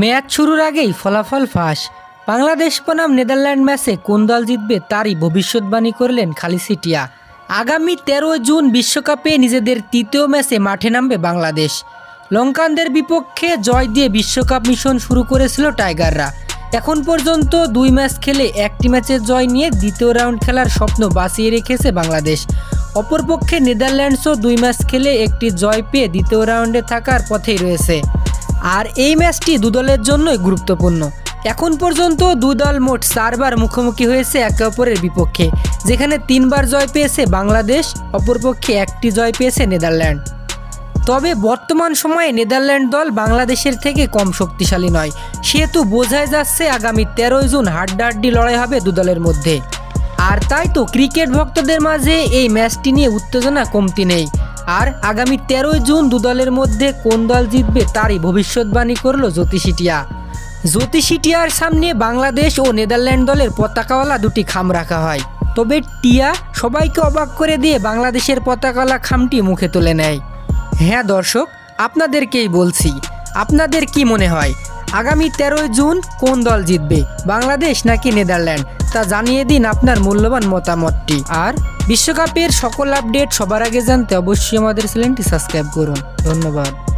Match শুরুর আগেই ফলাফল ফাঁস। বাংলাদেশ বনাম নেদারল্যান্ড ম্যাচে কোন দল জিতবে তারই ভবিষ্যৎবাণী করলেন খালিসি টিয়া আগামী তেরো জুন বিশ্বকাপে নিজেদের তৃতীয় ম্যাচে মাঠে নামবে বাংলাদেশ। লঙ্কানদের বিপক্ষে জয় দিয়ে বিশ্বকাপ মিশন শুরু করেছিল টাইগাররা। এখন পর্যন্ত দুই ম্যাচ খেলে একটি ম্যাচের জয় নিয়ে দ্বিতীয় রাউন্ড খেলার স্বপ্ন বাঁচিয়ে রেখেছে বাংলাদেশ। অপরপক্ষে নেদারল্যান্ডসও দুই ম্যাচ খেলে একটি জয় পেয়ে দ্বিতীয় রাউন্ডে থাকার পথেই রয়েছে। আর এই ম্যাচটি দু দলের জন্যই গুরুত্বপূর্ণ। এখন পর্যন্ত দু দল মোট চারবার মুখোমুখি হয়েছে একে অপরের বিপক্ষে, যেখানে তিনবার জয় পেয়েছে বাংলাদেশ, অপরপক্ষে একটি জয় পেয়েছে নেদারল্যান্ড। তবে বর্তমান সময়ে নেদারল্যান্ড দল বাংলাদেশের থেকে কম শক্তিশালী নয়, সেহেতু বোঝাই যাচ্ছে আগামী তেরোই জুন হাড্ডাহাড্ডি লড়াই হবে দু দলের মধ্যে। আর তাই তো ক্রিকেট ভক্তদের মাঝে এই ম্যাচটি নিয়ে উত্তেজনা কমতি নেই। আর আগামী তেরোই জুন দু দলের মধ্যে কোন দল জিতবে তারই ভবিষ্যৎবাণী করল জ্যোতিষিটিয়া জ্যোতিষিটিয়ার সামনে বাংলাদেশ ও নেদারল্যান্ড দলের পতাকাওয়ালা দুটি খাম রাখা হয়। তবে টিয়া সবাইকে অবাক করে দিয়ে বাংলাদেশের পতাকাওয়ালা খামটি মুখে তুলে নেয়। হ্যাঁ দর্শক, আপনাদেরকেই বলছি, আপনাদের কি মনে হয়? আগামী তেরোই জুন কোন দল জিতবে, বাংলাদেশ নাকি নেদারল্যান্ড? তা জানিয়ে দিন আপনার মূল্যবান মতামতটি। আর বিশ্বকাপের সকল আপডেট সবার আগে জানতে অবশ্যই আমাদের চ্যানেলটি সাবস্ক্রাইব করুন। ধন্যবাদ।